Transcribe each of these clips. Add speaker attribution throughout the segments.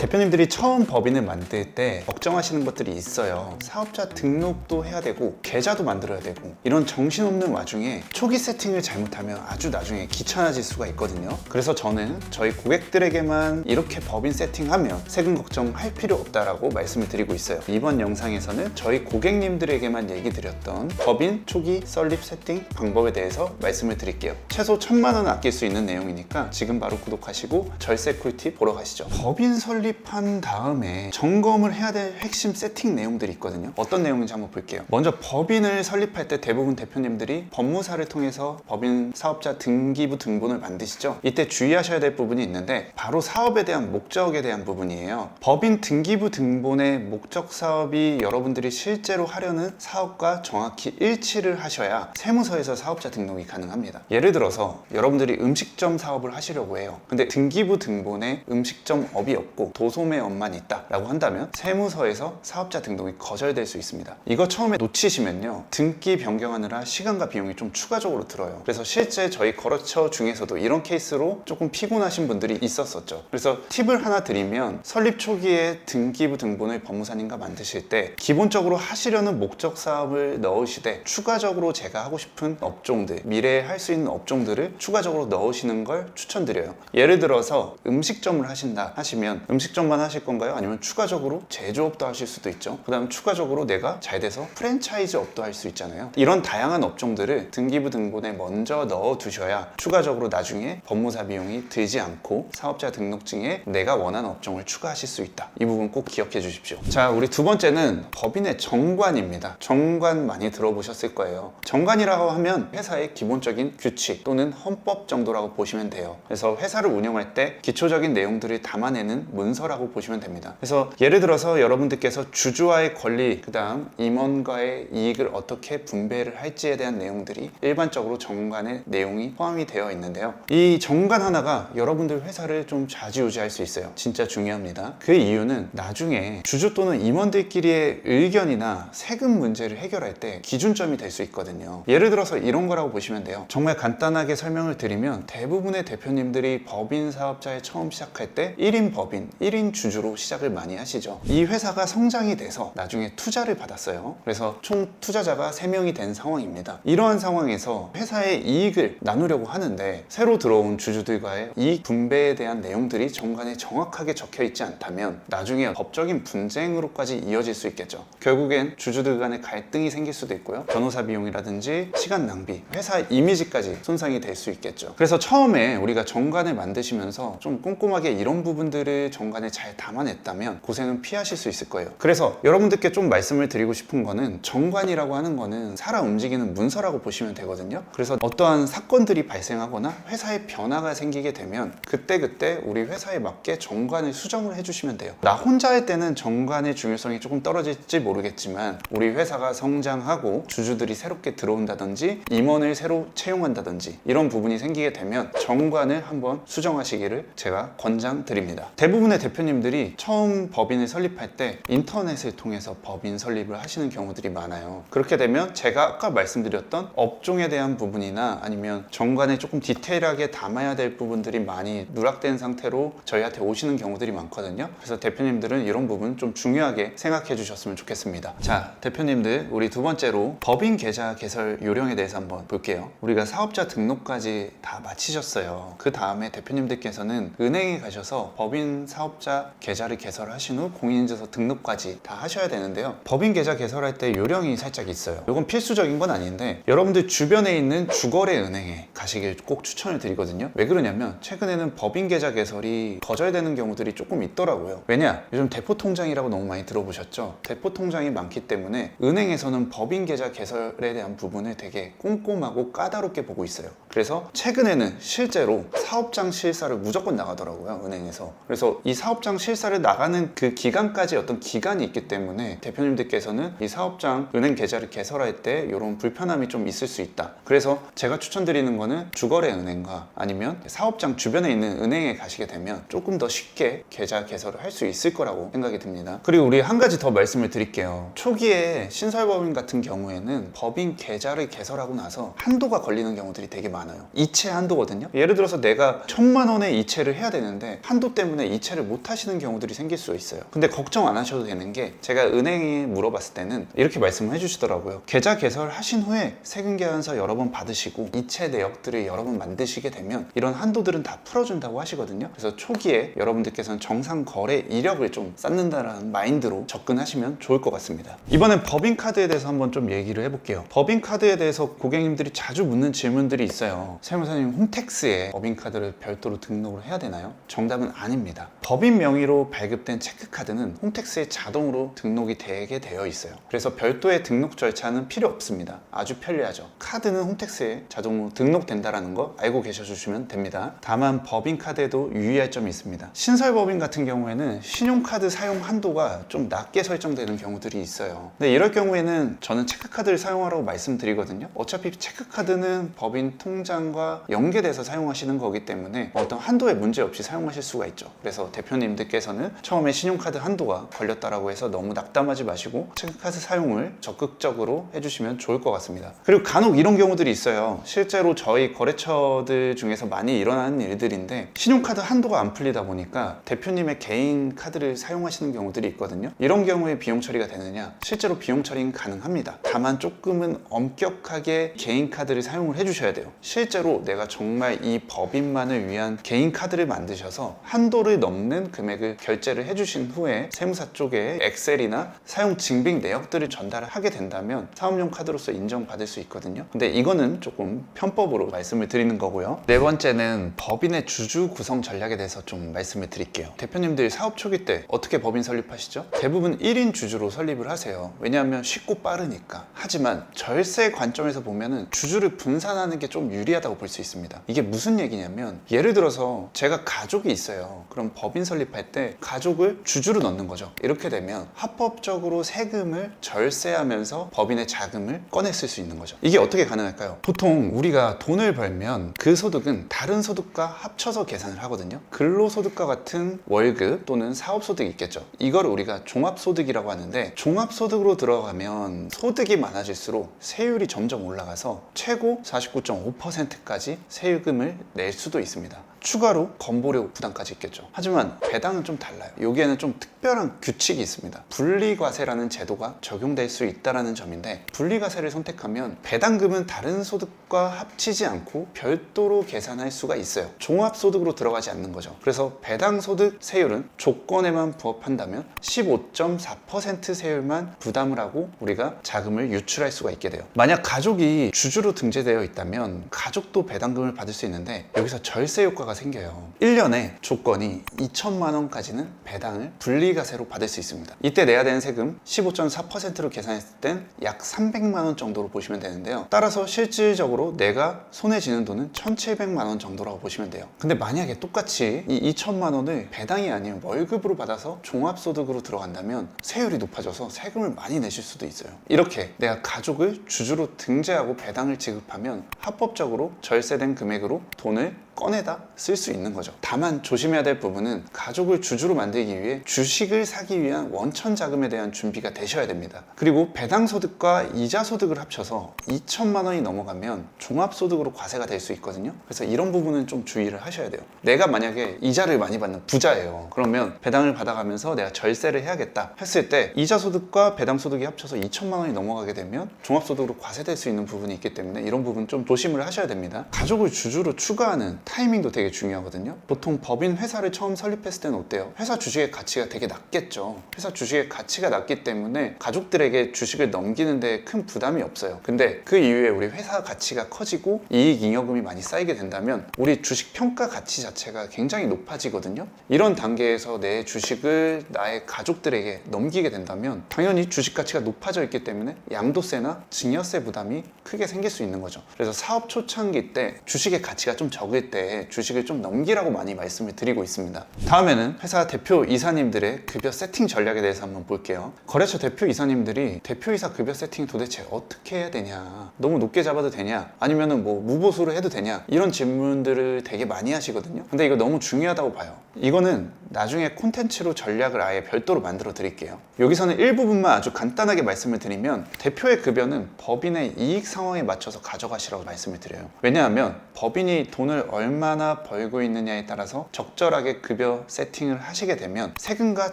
Speaker 1: 대표님들이 처음 법인을 만들 때 걱정하시는 것들이 있어요. 사업자 등록도 해야 되고 계좌도 만들어야 되고 이런 정신없는 와중에 초기 세팅을 잘못하면 아주 나중에 귀찮아질 수가 있거든요. 그래서 저는 저희 고객들에게만 이렇게 법인 세팅하면 세금 걱정할 필요 없다라고 말씀을 드리고 있어요. 이번 영상에서는 저희 고객님들에게만 얘기 드렸던 법인 초기 설립 세팅 방법에 대해서 말씀을 드릴게요. 최소 천만 원 아낄 수 있는 내용이니까 지금 바로 구독하시고 절세 꿀팁 보러 가시죠. 법인 설립 한 다음에 점검을 해야 될 핵심 세팅 내용들이 있거든요. 어떤 내용인지 한번 볼게요. 먼저 법인을 설립할 때 대부분 대표님들이 법무사를 통해서 법인 사업자 등기부 등본을 만드시죠. 이때 주의하셔야 될 부분이 있는데 바로 사업에 대한 목적에 대한 부분이에요. 법인 등기부 등본의 목적 사업이 여러분들이 실제로 하려는 사업과 정확히 일치를 하셔야 세무서에서 사업자 등록이 가능합니다. 예를 들어서 여러분들이 음식점 사업을 하시려고 해요. 근데 등기부 등본에 음식점 업이 없고 도소매 업만 있다라고 한다면 세무서에서 사업자 등록이 거절될 수 있습니다. 이거 처음에 놓치시면요. 등기 변경하느라 시간과 비용이 좀 추가적으로 들어요. 그래서 실제 저희 거래처 중에서도 이런 케이스로 조금 피곤하신 분들이 있었었죠. 그래서 팁을 하나 드리면 설립 초기에 등기부 등본을 법무사님과 만드실 때 기본적으로 하시려는 목적 사업을 넣으시되 추가적으로 제가 하고 싶은 업종들, 미래에 할 수 있는 업종들을 추가적으로 넣으시는 걸 추천드려요. 예를 들어서 음식점을 하신다 하시면 음식 점만 하실 건가요? 아니면 추가적으로 제조업도 하실 수도 있죠. 그 다음 추가적으로 내가 잘 돼서 프랜차이즈 업도 할 수 있잖아요. 이런 다양한 업종들을 등기부 등본에 먼저 넣어 두셔야 추가적으로 나중에 법무사 비용이 들지 않고 사업자 등록증에 내가 원하는 업종을 추가하실 수 있다. 이 부분 꼭 기억해 주십시오. 자, 우리 두 번째는 법인의 정관입니다. 정관 많이 들어보셨을 거예요. 정관이라고 하면 회사의 기본적인 규칙 또는 헌법 정도라고 보시면 돼요. 그래서 회사를 운영할 때 기초적인 내용들을 담아내는 문서 라고 보시면 됩니다. 그래서 예를 들어서 여러분들께서 주주와의 권리, 그 다음 임원과의 이익을 어떻게 분배를 할지에 대한 내용들이 일반적으로 정관의 내용이 포함이 되어 있는데요. 이 정관 하나가 여러분들 회사를 좀 좌지우지할 수 있어요. 진짜 중요합니다. 그 이유는 나중에 주주 또는 임원들끼리의 의견이나 세금 문제를 해결할 때 기준점이 될 수 있거든요. 예를 들어서 이런 거라고 보시면 돼요. 정말 간단하게 설명을 드리면 대부분의 대표님들이 법인 사업자에 처음 시작할 때 1인 법인, 1인 주주로 시작을 많이 하시죠. 이 회사가 성장이 돼서 나중에 투자를 받았어요. 그래서 총 투자자가 3명이 된 상황입니다. 이러한 상황에서 회사의 이익을 나누려고 하는데 새로 들어온 주주들과의 이익 분배에 대한 내용들이 정관에 정확하게 적혀 있지 않다면 나중에 법적인 분쟁으로까지 이어질 수 있겠죠. 결국엔 주주들 간의 갈등이 생길 수도 있고요. 변호사 비용이라든지 시간 낭비, 회사 이미지까지 손상이 될 수 있겠죠. 그래서 처음에 우리가 정관을 만드시면서 좀 꼼꼼하게 이런 부분들을 정 관에 잘 담아냈다면 고생은 피하실 수 있을 거예요. 그래서 여러분들께 좀 말씀을 드리고 싶은 거는 정관이라고 하는 거는 살아 움직이는 문서라고 보시면 되거든요. 그래서 어떠한 사건들이 발생하거나 회사에 변화가 생기게 되면 그때그때 우리 회사에 맞게 정관을 수정을 해주시면 돼요. 나 혼자 할 때는 정관의 중요성이 조금 떨어질지 모르겠지만 우리 회사가 성장하고 주주들이 새롭게 들어온다든지 임원을 새로 채용한다든지 이런 부분이 생기게 되면 정관을 한번 수정하시기를 제가 권장드립니다. 대부분의 대표님들이 처음 법인을 설립할 때 인터넷을 통해서 법인 설립을 하시는 경우들이 많아요. 그렇게 되면 제가 아까 말씀드렸던 업종에 대한 부분이나 아니면 정관에 조금 디테일하게 담아야 될 부분들이 많이 누락된 상태로 저희한테 오시는 경우들이 많거든요. 그래서 대표님들은 이런 부분 좀 중요하게 생각해 주셨으면 좋겠습니다. 자, 대표님들 우리 두 번째로 법인 계좌 개설 요령에 대해서 한번 볼게요. 우리가 사업자 등록까지 다 마치셨어요. 그 다음에 대표님들께서는 은행에 가셔서 법인 사업 자 계좌를 개설하신 후 공인인증서 등록까지 다 하셔야 되는데요. 법인 계좌 개설할 때 요령이 살짝 있어요. 이건 필수적인 건 아닌데 여러분들 주변에 있는 주거래 은행에 가시길 꼭 추천을 드리거든요. 왜 그러냐면 최근에는 법인 계좌 개설이 거절되는 경우들이 조금 있더라고요. 왜냐? 요즘 대포 통장이라고 너무 많이 들어보셨죠? 대포 통장이 많기 때문에 은행에서는 법인 계좌 개설에 대한 부분을 되게 꼼꼼하고 까다롭게 보고 있어요. 그래서 최근에는 실제로 사업장 실사를 무조건 나가더라고요. 은행에서. 그래서 이 사업장 실사를 나가는 그 기간까지 어떤 기간이 있기 때문에 대표님들께서는 이 사업장 은행 계좌를 개설할 때 이런 불편함이 좀 있을 수 있다. 그래서 제가 추천드리는 거는 주거래 은행과 아니면 사업장 주변에 있는 은행에 가시게 되면 조금 더 쉽게 계좌 개설을 할 수 있을 거라고 생각이 듭니다. 그리고 우리 한 가지 더 말씀을 드릴게요. 초기에 신설법인 같은 경우에는 법인 계좌를 개설하고 나서 한도가 걸리는 경우들이 되게 많아요. 많아요. 이체 한도거든요. 예를 들어서 내가 천만 원의 이체를 해야 되는데 한도 때문에 이체를 못 하시는 경우들이 생길 수 있어요. 근데 걱정 안 하셔도 되는 게 제가 은행에 물어봤을 때는 이렇게 말씀을 해주시더라고요. 계좌 개설하신 후에 세금 계산서 여러 번 받으시고 이체 내역들을 여러 번 만드시게 되면 이런 한도들은 다 풀어준다고 하시거든요. 그래서 초기에 여러분들께서는 정상 거래 이력을 좀 쌓는다라는 마인드로 접근하시면 좋을 것 같습니다. 이번엔 법인카드에 대해서 한번 좀 얘기를 해볼게요. 법인카드에 대해서 고객님들이 자주 묻는 질문들이 있어요. 세무사님 홈택스에 법인카드를 별도로 등록을 해야 되나요? 정답은 아닙니다. 법인 명의로 발급된 체크카드는 홈택스에 자동으로 등록이 되게 되어 있어요. 그래서 별도의 등록 절차는 필요 없습니다. 아주 편리하죠. 카드는 홈택스에 자동으로 등록된다라는 거 알고 계셔 주시면 됩니다. 다만 법인카드에도 유의할 점이 있습니다. 신설법인 같은 경우에는 신용카드 사용 한도가 좀 낮게 설정되는 경우들이 있어요. 근데 이럴 경우에는 저는 체크카드를 사용하라고 말씀드리거든요. 어차피 체크카드는 법인 통장 과 연계돼서 사용하시는 거기 때문에 어떤 한도에 문제 없이 사용하실 수가 있죠. 그래서 대표님들께서는 처음에 신용카드 한도가 걸렸다라고 해서 너무 낙담하지 마시고 체크카드 사용을 적극적으로 해주시면 좋을 것 같습니다. 그리고 간혹 이런 경우들이 있어요. 실제로 저희 거래처들 중에서 많이 일어나는 일들인데 신용카드 한도가 안 풀리다 보니까 대표님의 개인 카드를 사용하시는 경우들이 있거든요. 이런 경우에 비용 처리가 되느냐? 실제로 비용 처리는 가능합니다. 다만 조금은 엄격하게 개인 카드를 사용을 해주셔야 돼요. 실제로 내가 정말 이 법인만을 위한 개인 카드를 만드셔서 한도를 넘는 금액을 결제를 해주신 후에 세무사 쪽에 엑셀이나 사용 증빙 내역들을 전달하게 된다면 사업용 카드로서 인정받을 수 있거든요. 근데 이거는 조금 편법으로 말씀을 드리는 거고요. 네 번째는 법인의 주주 구성 전략에 대해서 좀 말씀을 드릴게요. 대표님들 사업 초기 때 어떻게 법인 설립하시죠? 대부분 1인 주주로 설립을 하세요. 왜냐하면 쉽고 빠르니까. 하지만 절세 관점에서 보면은 주주를 분산하는 게 좀 유리하다고 볼 수 있습니다. 이게 무슨 얘기냐면 예를 들어서 제가 가족이 있어요. 그럼 법인 설립할 때 가족을 주주로 넣는 거죠. 이렇게 되면 합법적으로 세금을 절세하면서 법인의 자금을 쓸수 있는 거죠. 이게 어떻게 가능할까요? 보통 우리가 돈을 벌면 그 소득은 다른 소득과 합쳐서 계산을 하거든요. 근로소득과 같은 월급 또는 사업소득이 있겠죠. 이걸 우리가 종합소득이라고 하는데 종합소득으로 들어가면 소득이 많아질수록 세율이 점점 올라가서 최고 49.5% 까지 세금을 낼 수도 있습니다. 추가로 건보료 부담까지 있겠죠. 하지만 배당은 좀 달라요. 여기에는 좀 특별한 규칙이 있습니다. 분리과세라는 제도가 적용될 수 있다는 점인데 분리과세를 선택하면 배당금은 다른 소득과 합치지 않고 별도로 계산할 수가 있어요. 종합소득으로 들어가지 않는 거죠. 그래서 배당소득 세율은 조건에만 부합한다면 15.4% 세율만 부담을 하고 우리가 자금을 유출할 수가 있게 돼요. 만약 가족이 주주로 등재되어 있다면 가족도 배당금을 받을 수 있는데 여기서 절세 효과가 생겨요. 1년에 조건이 2천만 원까지는 배당을 분리과세로 받을 수 있습니다. 이때 내야 되는 세금 15.4%로 계산했을 땐 약 300만 원 정도로 보시면 되는데요. 따라서 실질적으로 내가 손에 쥐는 돈은 1,700만 원 정도라고 보시면 돼요. 근데 만약에 똑같이 이 2천만 원을 배당이 아니면 월급으로 받아서 종합소득으로 들어간다면 세율이 높아져서 세금을 많이 내실 수도 있어요. 이렇게 내가 가족을 주주로 등재하고 배당을 지급하면 합법적으로 절세된 금액으로 돈을 꺼내다 쓸 수 있는 거죠. 다만 조심해야 될 부분은 가족을 주주로 만들기 위해 주식을 사기 위한 원천 자금에 대한 준비가 되셔야 됩니다. 그리고 배당 소득과 이자 소득을 합쳐서 2천만 원이 넘어가면 종합 소득으로 과세가 될 수 있거든요. 그래서 이런 부분은 좀 주의를 하셔야 돼요. 내가 만약에 이자를 많이 받는 부자예요. 그러면 배당을 받아가면서 내가 절세를 해야겠다 했을 때 이자 소득과 배당 소득이 합쳐서 2천만 원이 넘어가게 되면 종합 소득으로 과세될 수 있는 부분이 있기 때문에 이런 부분 좀 조심을 하셔야 됩니다. 가족을 주주로 추가하는 타이밍도 되게 중요하거든요. 보통 법인 회사를 처음 설립했을 때는 어때요? 회사 주식의 가치가 되게 낮겠죠. 회사 주식의 가치가 낮기 때문에 가족들에게 주식을 넘기는데 큰 부담이 없어요. 근데 그 이후에 우리 회사 가치가 커지고 이익 잉여금이 많이 쌓이게 된다면 우리 주식 평가 가치 자체가 굉장히 높아지거든요. 이런 단계에서 내 주식을 나의 가족들에게 넘기게 된다면 당연히 주식 가치가 높아져 있기 때문에 양도세나 증여세 부담이 크게 생길 수 있는 거죠. 그래서 사업 초창기 때 주식의 가치가 좀 적을 될때 주식을 좀 넘기라고 많이 말씀을 드리고 있습니다. 다음에는 회사 대표 이사님들의 급여 세팅 전략에 대해서 한번 볼게요. 거래처 대표 이사님들이 대표이사 급여 세팅 도대체 어떻게 해야 되냐? 너무 높게 잡아도 되냐? 아니면은 뭐 무보수로 해도 되냐? 이런 질문들을 되게 많이 하시거든요. 근데 이거 너무 중요하다고 봐요. 이거는 나중에 콘텐츠로 전략을 아예 별도로 만들어 드릴게요. 여기서는 일부분만 아주 간단하게 말씀을 드리면 대표의 급여는 법인의 이익 상황에 맞춰서 가져가시라고 말씀을 드려요. 왜냐하면 법인이 돈을 얼마나 벌고 있느냐에 따라서 적절하게 급여 세팅을 하시게 되면 세금과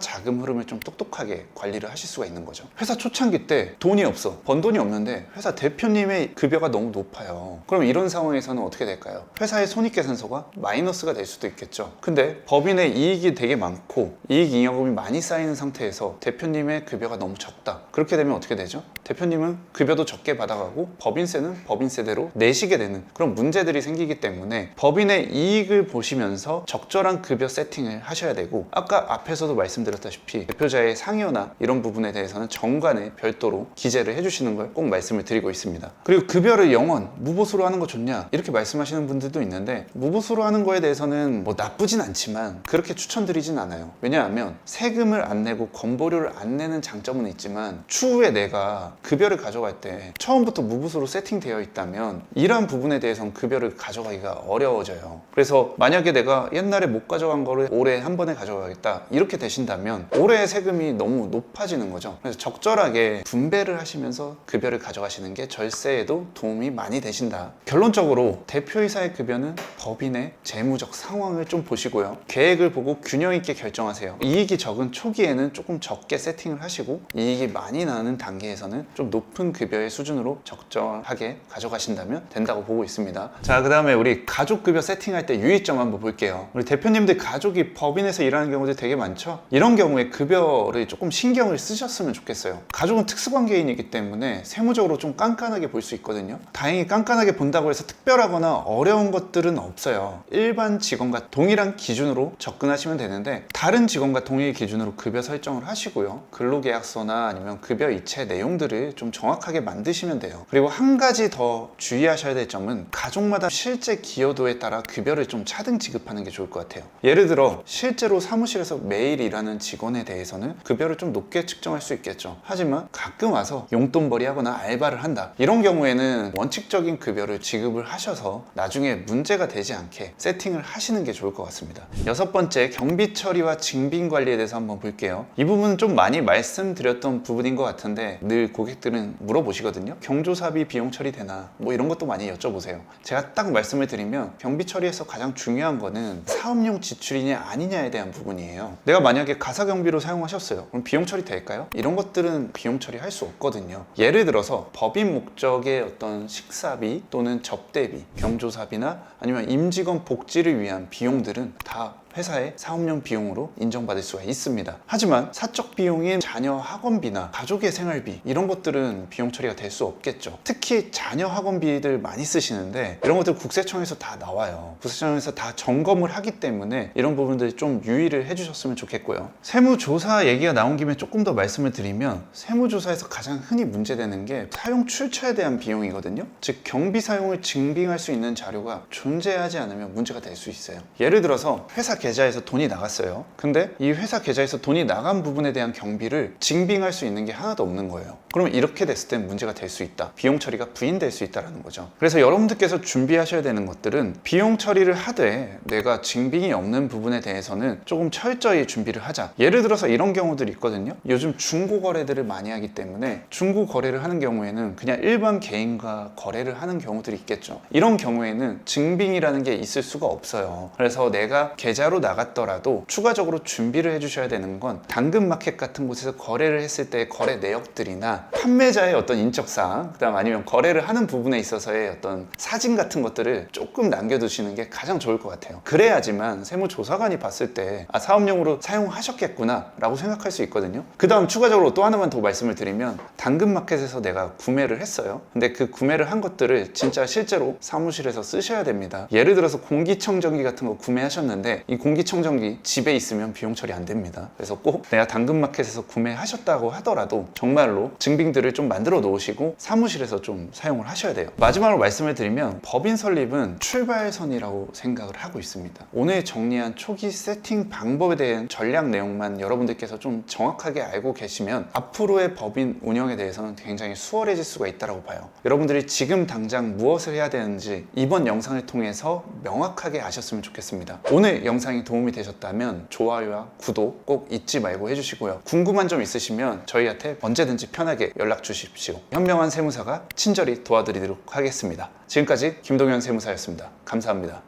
Speaker 1: 자금 흐름을 좀 똑똑하게 관리를 하실 수가 있는 거죠. 회사 초창기 때 돈이 없어. 번 돈이 없는데 회사 대표님의 급여가 너무 높아요. 그럼 이런 상황에서는 어떻게 될까요? 회사의 손익계산서가 마이너스가 될 수도 있겠죠. 근데 법인의 이익이 되게 많고 이익 잉여금이 많이 쌓이는 상태에서 대표님의 급여가 너무 적다. 그렇게 되면 어떻게 되죠? 대표님은 급여도 적게 받아가고 법인세는 법인세대로 내시게 되는 그런 문제들이 생기기 때문에 법인의 이익 을 보시면서 적절한 급여 세팅을 하셔야 되고 아까 앞에서도 말씀드렸다시피 대표자의 상여나 이런 부분에 대해서는 정관에 별도로 기재를 해주시는 걸 꼭 말씀을 드리고 있습니다. 그리고 급여를 영원 무보수로 하는 거 좋냐 이렇게 말씀하시는 분들도 있는데 무보수로 하는 거에 대해서는 뭐 나쁘진 않지만 그렇게 추천드리진 않아요. 왜냐하면 세금을 안 내고 건보료를 안 내는 장점은 있지만 추후에 내가 급여를 가져갈 때 처음부터 무보수로 세팅되어 있다면 이러한 부분에 대해서는 급여를 가져가기가 어려워져요. 그래서 만약에 내가 옛날에 못 가져간 거를 올해 한 번에 가져가겠다 이렇게 되신다면 올해 세금이 너무 높아지는 거죠. 그래서 적절하게 분배를 하시면서 급여를 가져가시는 게 절세에도 도움이 많이 되신다. 결론적으로 대표이사의 급여는 법인의 재무적 상황을 좀 보시고요. 계획을 보고 균형 있게 결정하세요. 이익이 적은 초기에는 조금 적게 세팅을 하시고 이익이 많이 나는 단계에서는 좀 높은 급여의 수준으로 적절하게 가져가신다면 된다고 보고 있습니다. 자, 그 다음에 우리 가족 급여 세팅할 때 유의점 한번 볼게요. 우리 대표님들 가족이 법인에서 일하는 경우도 되게 많죠? 이런 경우에 급여를 조금 신경을 쓰셨으면 좋겠어요. 가족은 특수관계인이기 때문에 세무적으로 좀 깐깐하게 볼 수 있거든요. 다행히 깐깐하게 본다고 해서 특별하거나 어려운 것들은 없어요. 일반 직원과 동일한 기준으로 접근하시면 되는데 다른 직원과 동일 기준으로 급여 설정을 하시고요. 근로계약서나 아니면 급여 이체 내용들을 좀 정확하게 만드시면 돼요. 그리고 한 가지 더 주의하셔야 될 점은 가족마다 실제 기여도에 따라 급여를 좀 차등 지급하는 게 좋을 것 같아요. 예를 들어 실제로 사무실에서 매일 일하는 직원에 대해서는 급여를 좀 높게 측정할 수 있겠죠. 하지만 가끔 와서 용돈벌이 하거나 알바를 한다. 이런 경우에는 원칙적인 급여를 지급을 하셔서 나중에 문제가 되지 않게 세팅을 하시는 게 좋을 것 같습니다. 여섯 번째 경비 처리와 징빙 관리에 대해서 한번 볼게요. 이 부분은 좀 많이 말씀드렸던 부분인 것 같은데 늘 고객들은 물어보시거든요. 경조사비 비용 처리되나 뭐 이런 것도 많이 여쭤보세요. 제가 딱 말씀을 드리면 경비 처리에서 가장 중요한 거는 사업용 지출이냐 아니냐에 대한 부분이에요. 내가 만약에 가사 경비로 사용하셨어요. 그럼 비용 처리 될까요? 이런 것들은 비용 처리할 수 없거든요. 예를 들어서 법인 목적의 어떤 식사비 또는 접대비, 경조사비나 아니면 임직원 복지를 위한 비용들은 다 회사의 사업용 비용으로 인정받을 수가 있습니다. 하지만 사적 비용인 자녀 학원비나 가족의 생활비 이런 것들은 비용 처리가 될 수 없겠죠. 특히 자녀 학원비들 많이 쓰시는데 이런 것들 국세청에서 다 나와요. 국세청에서 다 점검을 하기 때문에 이런 부분들 좀 유의를 해주셨으면 좋겠고요. 세무조사 얘기가 나온 김에 조금 더 말씀을 드리면 세무조사에서 가장 흔히 문제되는 게 사용 출처에 대한 비용이거든요. 즉 경비 사용을 증빙할 수 있는 자료가 존재하지 않으면 문제가 될 수 있어요. 예를 들어서 회사 계좌 에서 돈이 나갔어요. 근데 이 회사 계좌에서 돈이 나간 부분에 대한 경비를 증빙할 수 있는 게 하나도 없는 거예요. 그러면 이렇게 됐을 땐 문제가 될 수 있다. 비용 처리가 부인될 수 있다는 거죠. 그래서 여러분들께서 준비하셔야 되는 것들은 비용 처리를 하되 내가 증빙이 없는 부분에 대해서는 조금 철저히 준비를 하자. 예를 들어서 이런 경우들이 있거든요. 요즘 중고 거래들을 많이 하기 때문에 중고 거래를 하는 경우에는 그냥 일반 개인과 거래를 하는 경우들이 있겠죠. 이런 경우에는 증빙이라는 게 있을 수가 없어요. 그래서 내가 계좌 로 나갔더라도 추가적으로 준비를 해주셔야 되는 건 당근마켓 같은 곳에서 거래를 했을 때 거래 내역들이나 판매자의 어떤 인적사항, 그다음 아니면 거래를 하는 부분에 있어서의 어떤 사진 같은 것들을 조금 남겨두시는 게 가장 좋을 것 같아요. 그래야지만 세무조사관이 봤을 때 아, 사업용으로 사용하셨겠구나 라고 생각할 수 있거든요. 그 다음 추가적으로 또 하나만 더 말씀을 드리면 당근마켓에서 내가 구매를 했어요. 근데 그 구매를 한 것들을 진짜 실제로 사무실에서 쓰셔야 됩니다. 예를 들어서 공기청정기 같은 거 구매하셨는데 이 공기청정기 집에 있으면 비용 처리 안 됩니다. 그래서 꼭 내가 당근마켓에서 구매하셨다고 하더라도 정말로 증빙들을 좀 만들어 놓으시고 사무실에서 좀 사용을 하셔야 돼요. 마지막으로 말씀을 드리면 법인 설립은 출발선이라고 생각을 하고 있습니다. 오늘 정리한 초기 세팅 방법에 대한 전략 내용만 여러분들께서 좀 정확하게 알고 계시면 앞으로의 법인 운영에 대해서는 굉장히 수월해질 수가 있다고 봐요. 여러분들이 지금 당장 무엇을 해야 되는지 이번 영상을 통해서 명확하게 아셨으면 좋겠습니다. 오늘 영상이 도움이 되셨다면 좋아요와 구독 꼭 잊지 말고 해주시고요. 궁금한 점 있으시면 저희한테 언제든지 편하게 연락 주십시오. 현명한 세무사가 친절히 도와드리도록 하겠습니다. 지금까지 김동현 세무사였습니다. 감사합니다.